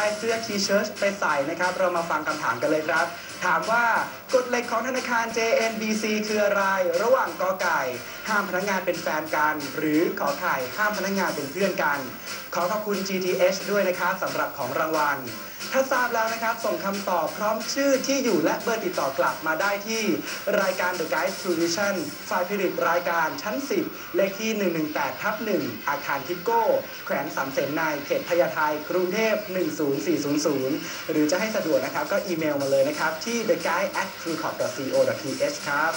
ได้เสื้อทีเชิ้ตไปใส่นะครับ เรามาฟังคำถามกันเลยครับ ถามว่ากฎเหล็กของธนาคาร JNBC คืออะไร ระหว่างกอไก่ ห้ามพนักงานเป็นแฟนกัน หรือขอไข่ห้ามพนักงานเป็นเพื่อนกัน ขอขอบคุณ GTH ด้วยนะครับสำหรับของรางวัล ถ้าทราบแล้วนะครับ ส่งคำตอบพร้อมชื่อที่อยู่และเบอร์ติดต่อกลับมาได้ที่รายการ The Guide True Vision ฝ่ายผลิตรายการชั้น 10 เลขที่ 118ทับ1อาคารทิปโก้ แขวงสามเสนในเขตพญาไทกรุงเทพ 10400 หรือจะให้สะดวกนะครับ ก็อีเมลมาเลยนะครับ ที่ the guide at truecorp.co.th ครับ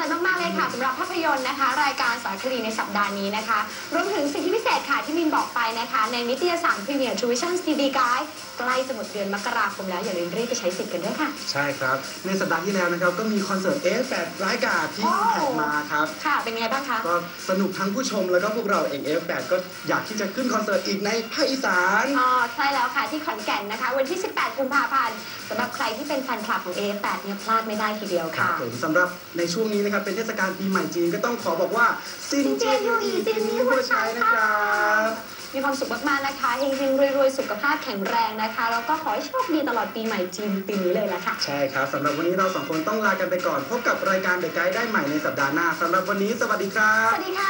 ใจมากๆเลยค่ะสำหรับภาพยนตร์นะคะ รายการสารคดีในสัปดาห์นี้นะคะ รวมถึงสิทธิพิเศษค่ะที่มินบอกไปนะคะ ในนิตยสารพรีเมียร์ทูวิชั่นซีดีไกด์ใกล้จะหมดเดือนมกราคมแล้ว อย่าลืมรีบไปใช้สิทธิ์กันด้วยค่ะ ใช่ครับ ในสัปดาห์ที่แล้วนะครับ ก็มีคอนเสิร์ต F8 ร้ายกาจที่โอ้แข่งมาครับ ค่ะ เป็นไงบ้างคะ ก็สนุกทั้งผู้ชมแล้วก็พวกเราเอง F8 ก็อยากที่จะขึ้นคอนเสิร์ตอีกในภาคอีสานอ๋อใช่แล้วค่ะที่ขอนแก่นนะคะ วันที่ 18 กุมภาพันธ์สำหรับใครที่เป็นแฟนคลับของ A8 เนี่ยพลาดไม่ได้ทีเดียวครับค่ะผมสำหรับในช่วงนี้นะครับเป็นเทศกาลปีใหม่จีนก็ต้องขอบอกว่าซินเจียนยูอีซินนี้หัวใช้นะครับมีความสุขมากๆนะคะเฮงๆรวยๆ สุขภาพแข็งแรงนะคะ แล้วก็ขอให้โชคดีตลอดปีใหม่จีนปีนี้เลยละค่ะ ใช่ครับสำหรับวันนี้เราสองคนต้องลากันไปก่อน พบกับรายการเดอะไกด์ได้ใหม่ในสัปดาห์หน้าสำหรับวันนี้สวัสดีครัสบวัสดีค่ะ